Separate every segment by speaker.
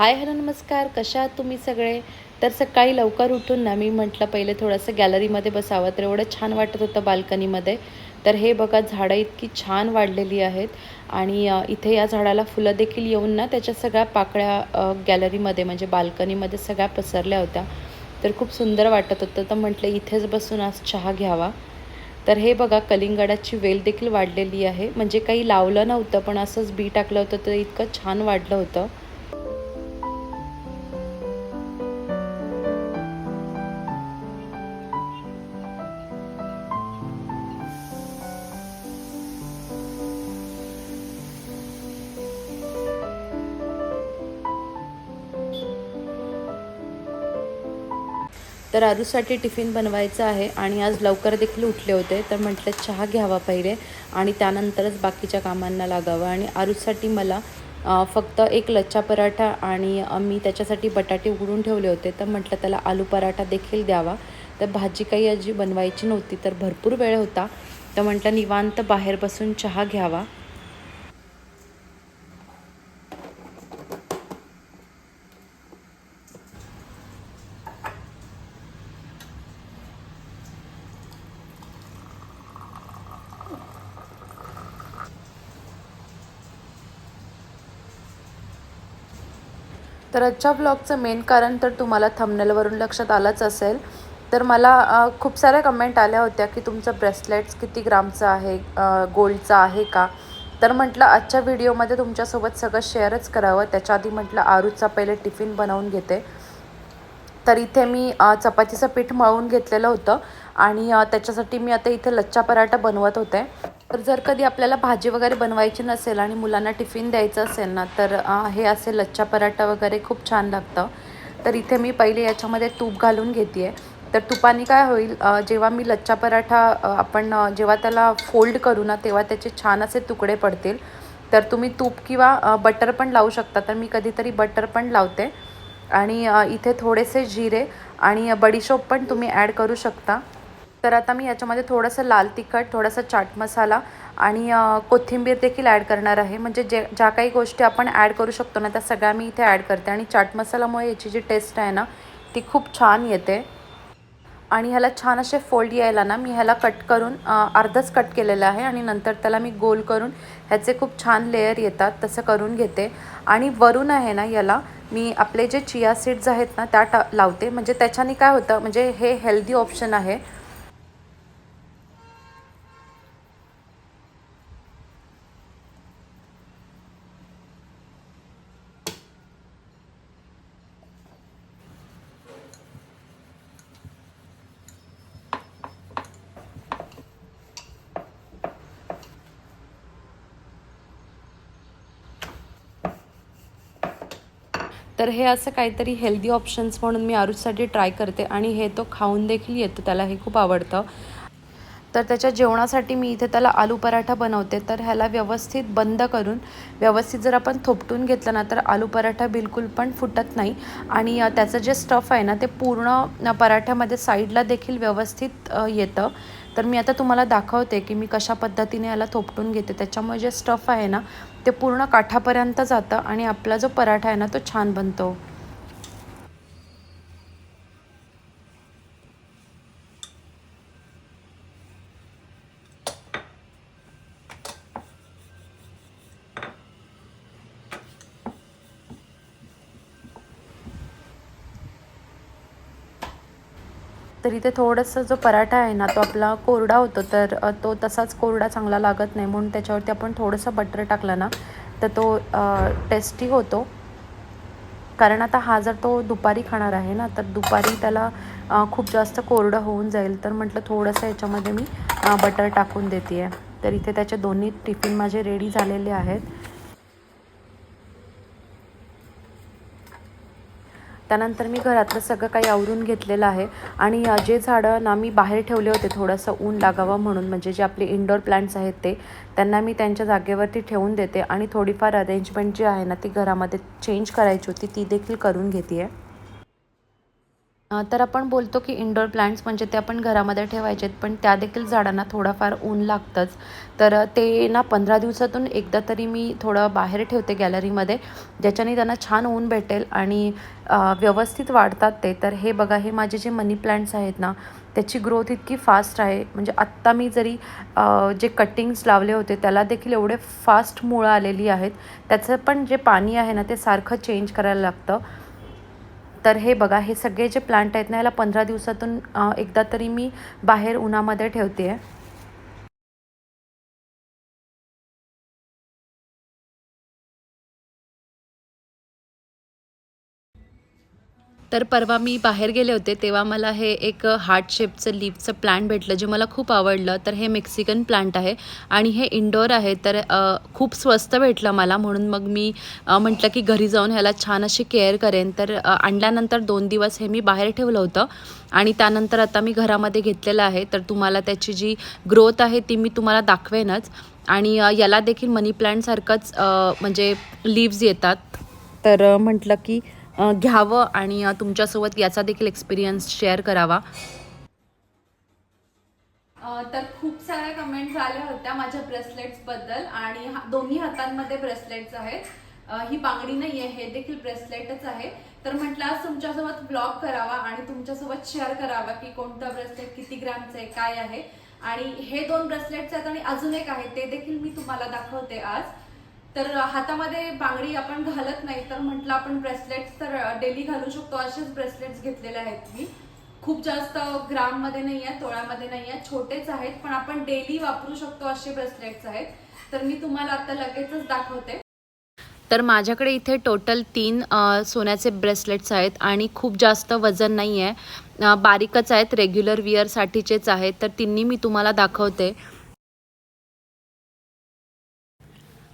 Speaker 1: Hi hello नमस्कार. कशा आहात तुम्ही सगळे? तर सकाळी लवकर उठून ना मी म्हटलं पहिले थोडंसं गॅलरीमध्ये बसावं तर एवढं छान वाटत होतं बाल्कनीमध्ये. तर हे बघा झाडं इतकी छान वाढलेली आहेत आणि इथे या झाडाला फुलं देखील येऊन ना त्याच्या सगळ्या पाकळ्या गॅलरीमध्ये म्हणजे बाल्कनीमध्ये सगळ्या पसरल्या होत्या. तर खूप सुंदर वाटत होतं. तर म्हटलं इथेच बसून आज चहा घ्यावा. तर हे बघा कलिंगडाची वेल देखील वाढलेली आहे. म्हणजे काही लावलं नव्हतं पण असंच बी टाकलं होतं तर इतकं छान वाढलं होतं. तर आरूसाठी टिफिन बनवायचं आहे आणि आज लवकर देखील उठले होते तर म्हटलं चहा घ्यावा पहिले आणि त्यानंतरच बाकीच्या कामांना लागावं. आणि आरूसाठी मला फक्त एक लच्छा पराठा आणि मी त्याच्यासाठी बटाटे उघडून ठेवले होते तर म्हटलं त्याला आलू पराठा देखील द्यावा. तर भाजी काही अजी बनवायची नव्हती तर भरपूर वेळ होता. तर म्हटलं निवांत बाहेर बसून चहा घ्यावा. तर आजच्या ब्लॉगचं मेन कारण तर तुम्हाला थंबनेलवरून लक्षात आलंच असेल. तर मला खूप साऱ्या कमेंट आल्या होत्या की तुमचं ब्रेसलेट्स किती ग्रामचं आहे गोल्डचं आहे का? तर म्हटलं आजच्या व्हिडिओमध्ये तुमच्यासोबत सगळं शेअरच करावं. त्याच्या आधी म्हटलं आरूचा पहिले टिफिन बनवून घेते. तर इथे मी चपातीचं पीठ मळून घेतलेलं होतं. आणि त्याच्यासाठी मी आता इथे लच्छा पराठा बनवत होते. तर जर कधी आपल्याला भाजी वगैरे बनवायची नसेल आणि मुलांना टिफिन द्यायचं असेल ना तर हे असे लच्छा पराठा वगैरे खूप छान लागतं. तर इथे मी पहिले याच्यामध्ये तूप घालून घेते आहे तर तुपाने काय होईल जेव्हा मी लच्छा पराठा आपण जेव्हा त्याला फोल्ड करू ना तेव्हा त्याचे छान असे तुकडे पडतील. तर तुम्ही तूप किंवा बटर पण लावू शकता. तर मी कधीतरी बटर पण लावते. आणि इथे थोडेसे जिरे आणि बडीशोप पण तुम्ही ॲड करू शकता. तर आता मी याच्यामध्ये थोडंसं लाल तिखट थोडासा चाट मसाला आणि कोथिंबीर देखील ॲड करणार आहे. म्हणजे जे ज्या काही गोष्टी आपण ॲड करू शकतो ना त्या सगळ्या मी इथे ॲड करते. आणि चाट मसाल्यामुळे याची जी टेस्ट आहे ना ती खूप छान येते. आणि ह्याला छान असे फोल्ड यायला ना मी ह्याला कट करून अर्धच कट केलेलं आहे. आणि नंतर त्याला मी गोल करून ह्याचे खूप छान लेयर येतात तसं करून घेते. आणि वरून आहे ना याला मी आपले जे चिया सीड्स आहेत ना त्या टा लावते. म्हणजे त्याच्याने काय होतं म्हणजे हे हेल्दी ऑप्शन आहे. तर हे असं काहीतरी हेल्दी ऑप्शन्स म्हणून मी आरुषसाठी ट्राय करते आणि हे तो खाऊन देखील येतो त्याला हे खूप आवडतं. तर त्याच्या जेवणासाठी मी इथे त्याला आलू पराठा बनवते. तर ह्याला व्यवस्थित बंद करून व्यवस्थित जर आपण थोपटून घेतलं ना तर आलू पराठा बिलकुल पण फुटत नाही. आणि त्याचं जे स्टफ आहे ना ते पूर्ण पराठ्यामध्ये साईडला देखील व्यवस्थित येतं. तर मी आता तुम्हाला दाखवते की मी कशा पद्धतीने याला थोपटून घेते. त्याच्यामुळे जे स्टफ आहे ना ते पूर्ण काठापर्यंत जातं आणि आपला जो पराठा आहे ना तो छान बनतो. तर इथे थोडंसं जो पराठा आहे ना तो आपला कोरडा होतो तर तो तसाच कोरडा चांगला लागत नाही. म्हणून त्याच्यावरती आपण थोडंसं बटर टाकलं ना तर तो टेस्टी होतो. कारण आता हा जर तो दुपारी खाणार आहे ना तर दुपारी त्याला खूप जास्त कोरडं होऊन जाईल. तर म्हटलं थोडंसं याच्यामध्ये मी बटर टाकून देते आहे तर इथे त्याचे दोन्ही टिफिन माझे रेडी झालेले आहेत. त्यानंतर मी घरातलं सगळं काही आवरून घेतलेलं आहे. आणि जे झाडं ना मी बाहेर ठेवले होते थोडंसं ऊन लागावं म्हणून म्हणजे जे आपले इंडोर प्लांट्स आहेत ते त्यांना मी त्यांच्या जागेवरती ठेवून देते. आणि थोडीफार अरेंजमेंट जी आहे ना ती घरामध्ये चेंज करायची होती ती देखील करून घेते आहे तर आपण बोलतो की इंडोर प्लांट्स म्हणजे ते आपण घरामध्ये ठेवायचे आहेत पण त्या देखील झाडांना थोडाफार ऊन लागतंच. तर ते ना पंधरा दिवसातून एकदा तरी मी थोडं बाहेर ठेवते गॅलरीमध्ये ज्याच्याने त्यांना छान ऊन भेटेल आणि व्यवस्थित वाढतात ते. तर हे बघा हे माझे जे मनी प्लांट्स आहेत ना त्याची ग्रोथ इतकी फास्ट आहे. म्हणजे आत्ता मी जरी जे कटिंग्स लावले होते त्याला देखील एवढे फास्ट मुळं आलेली आहेत. त्याचं पण जे पाणी आहे ना ते सारखं चेंज करायला लागतं. तर हे बघा हे सगळे जे प्लांट आहेत ना याला पंधरा दिवसातून एकदा तरी मी बाहेर उन्हामध्ये ठेवते आहे तर परवा मी बाहेर गेले होते तेव्हा मला हे एक हार्ट शेपचं लीफचं प्लांट भेटलं जे मला खूप आवडलं. तर हे मेक्सिकन प्लांट आहे आणि हे इंडोर आहे. तर खूप स्वस्त भेटलं मला म्हणून मग मी म्हटलं की घरी जाऊन ह्याला छान अशी केअर करेन. तर आणल्यानंतर दोन दिवस हे मी बाहेर ठेवलं होतं आणि त्यानंतर आता मी घरामध्ये घेतलेलं आहे. तर तुम्हाला त्याची जी ग्रोथ आहे ती मी तुम्हाला दाखवेनच. आणि याला देखील मनी प्लांटसारखंच म्हणजे लीव्ज येतात. तर म्हटलं की घ्यावं आणि तुमच्यासोबत याचा देखील एक्सपिरियन्स शेअर करावा. तर खूप साऱ्या कमेंट्स आल्या होत्या माझ्या ब्रेसलेट्सबद्दल आणि दोन्ही हातांमध्ये ब्रेसलेट्स आहेत. ही बांगडी नाही आहे हे देखील ब्रेसलेटच आहे. तर म्हटलं आज तुमच्यासोबत ब्लॉग करावा आणि तुमच्यासोबत शेअर करावा की कोणतं ब्रेसलेट किती ग्रॅमचं आहे काय आहे. आणि हे दोन ब्रेसलेट्स आहेत आणि अजून एक आहे ते देखील मी तुम्हाला दाखवते आज. तर हातामध्ये बांगडी आपण घालत नाही तर म्हटलं आपण ब्रेसलेट्स तर डेली घालू शकतो. असेच ब्रेसलेट्स घेतलेले आहेत मी. खूप जास्त ग्राममध्ये नाही आहे तोळ्यामध्ये नाही आहे छोटेच आहेत पण आपण डेली वापरू शकतो असे ब्रेसलेट्स आहेत. तर मी तुम्हाला आता लगेचच दाखवते. तर माझ्याकडे इथे टोटल तीन सोन्याचे ब्रेसलेट्स आहेत आणि खूप जास्त वजन नाही आहे बारीकच आहेत रेग्युलर विअरसाठीचेच आहेत. तर तिन्ही मी तुम्हाला दाखवते.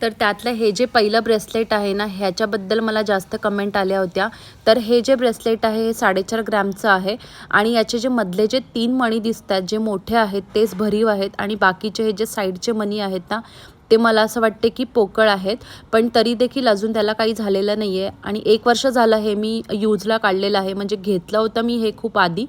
Speaker 1: तर त्यातलं हे जे पहिलं ब्रेसलेट आहे ना ह्याच्याबद्दल मला जास्त कमेंट आल्या होत्या. तर हे जे ब्रेसलेट आहे हे साडेचार ग्रॅमचं आहे आणि याचे जे मधले जे तीन मणी दिसतात जे मोठे आहेत तेच भरीव आहेत आणि बाकीचे हे जे साईडचे मणी आहेत ना ते मला असं वाटते की पोकळ आहेत. पण तरी देखील अजून त्याला काही झालेलं नाही आहे आणि एक वर्ष झालं हे मी यूजला काढलेलं आहे. म्हणजे घेतलं होतं मी हे खूप आधी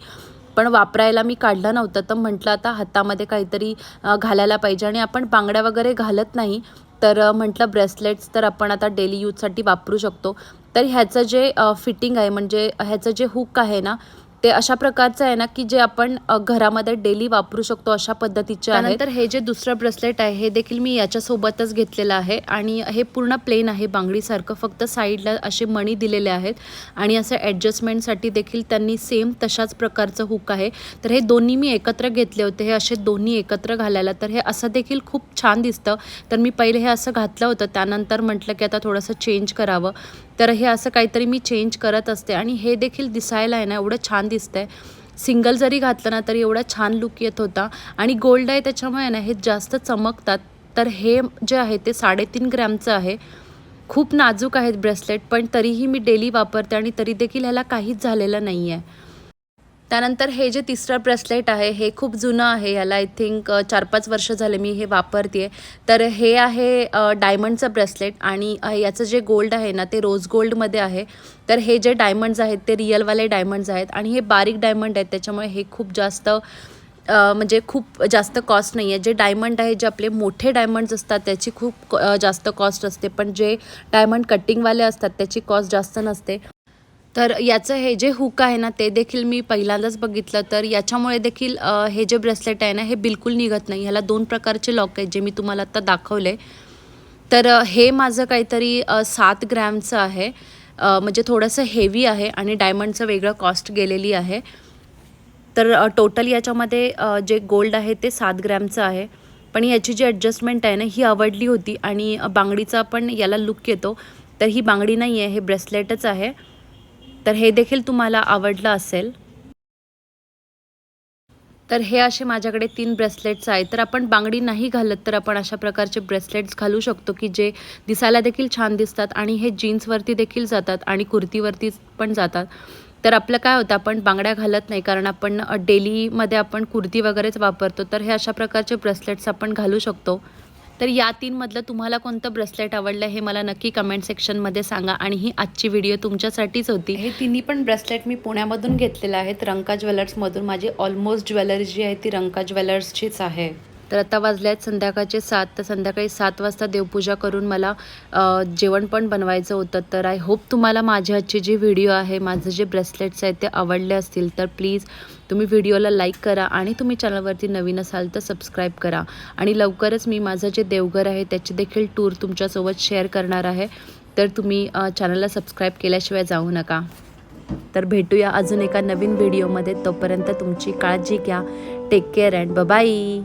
Speaker 1: पण वापरायला मी काढलं नव्हतं. तर म्हटलं आता हातामध्ये काहीतरी घालायला पाहिजे आणि आपण बांगड्या वगैरे घालत नाही तर म्हटलं ब्रेसलेट्स तर आपण आता डेली यूजसाठी वापरू शकतो. तर ह्याचं जे फिटिंग आहे म्हणजे ह्याचं जे हुक आहे ना ते अशा प्रकारचं आहे ना की जे आपण घरामध्ये डेली वापरू शकतो अशा पद्धतीचे आहे तर हे जे दुसरं ब्रेसलेट आहे हे देखील मी याच्यासोबतच घेतलेलं आहे आणि हे पूर्ण प्लेन आहे बांगडीसारखं फक्त साईडला असे मणी दिलेले आहेत आणि असं ॲडजस्टमेंटसाठी देखील त्यांनी सेम तशाच प्रकारचं हुक आहे. तर हे दोन्ही मी एकत्र घेतले होते हे असे दोन्ही एकत्र घालायला. तर हे असं देखील खूप छान दिसतं. तर मी पहिले हे असं घातलं होतं त्यानंतर म्हटलं की आता थोडंसं चेंज करावं. तर हे असं काहीतरी मी चेंज करत असते आणि हे देखील दिसायला आहे ना एवढं छान दिसतंय. सिंगल जरी घातलं ना तरी एवढा छान लुक येत होता. आणि गोल्ड आहे त्याच्यामुळे ना हे जास्त चमकतात. तर हे जे आहे ते साडेतीन ग्रॅमचं आहे. खूप नाजूक आहेत ब्रेसलेट पण तरीही मी डेली वापरते आणि तरी देखील ह्याला काहीच झालेलं नाही आहे त्यानंतर हे जे तिसरं ब्रेसलेट आहे हे खूप जुनं आहे. याला आय थिंक चार पाच वर्ष झाले मी हे वापरते तर हे आहे डायमंडचं ब्रेसलेट आणि याचं जे गोल्ड आहे ना ते रोज गोल्डमध्ये आहे. तर हे जे डायमंड्स आहेत ते रिअलवाले डायमंड्स आहेत आणि हे बारीक डायमंड आहेत. त्याच्यामुळे हे खूप जास्त म्हणजे खूप जास्त कॉस्ट नाही आहे. जे डायमंड आहे जे आपले मोठे डायमंड्स असतात त्याची खूप जास्त कॉस्ट असते. पण जे डायमंड कटिंगवाले असतात त्याची कॉस्ट जास्त नसते. तर याचं हे जे हुक आहे ना ते देखील मी पहिल्यांदाच बघितलं. तर याच्यामुळे देखील हे जे ब्रेसलेट आहे ना हे बिलकुल निघत नाही. ह्याला दोन प्रकारचे लॉक आहेत जे मी तुम्हाला आत्ता दाखवले. तर हे माझं काहीतरी सात ग्रॅमचं आहे. म्हणजे थोडंसं हेवी आहे आणि डायमंडचं वेगळं कॉस्ट गेलेली आहे. तर टोटल याच्यामध्ये जे गोल्ड आहे ते सात ग्रॅमचं आहे. पण याची जी ॲडजस्टमेंट आहे ना ही आवडली होती आणि बांगडीचा पण याला लुक येतो. तर ही बांगडी नाही आहे हे ब्रेसलेटच आहे. तर हे देखील तुम्हाला आवडलं असेल. तर हे असे माझ्याकडे तीन ब्रेसलेट्स आहेत. तर आपण बांगडी नाही घालत तर आपण अशा प्रकारचे ब्रेसलेट्स घालू शकतो की जे दिसायला देखील छान दिसतात आणि हे जीन्सवरती देखील जातात आणि कुर्तीवरती पण जातात. तर आपलं काय होतं आपण बांगड्या घालत नाही कारण आपण डेलीमध्ये आपण कुर्ती वगैरेच वापरतो. तर हे अशा प्रकारचे ब्रेसलेट्स आपण घालू शकतो. तर या तीनमधलं तुम्हाला कोणतं ब्रेसलेट आवडलं हे मला नक्की कमेंट सेक्शनमध्ये सांगा. आणि ही आजची व्हिडिओ तुमच्यासाठीच होती. हे तिन्ही पण ब्रेसलेट मी पुण्यामधून घेतलेलं आहेत रंका ज्वेलर्समधून माझी ऑलमोस्ट ज्वेलरी जी आहे ती रंका ज्वेलर्सचीच आहे. तर आता वाजले आहेत संध्याकाळचे सात तर संध्याकाळी सात वाजता देवपूजा करून मला जेवण पण बनवायचं होतं. तर आय होप तुम्हाला माझ्या आजची जी व्हिडिओ आहे माझं जे ब्रेसलेट्स आहेत ते आवडले असतील तर प्लीज तुम्ही व्हिडिओला लाईक करा आणि तुम्ही चॅनलवरती नवीन असाल तर सबस्क्राईब करा. आणि लवकरच मी माझं जे देवघर आहे त्याची देखील टूर तुमच्यासोबत शेअर करणार आहे. तर तुम्ही चॅनलला सबस्क्राईब केल्याशिवाय जाऊ नका. तर भेटूया अजून एका नवीन व्हिडिओमध्ये तोपर्यंत तुमची काळजी घ्या. Take care and bye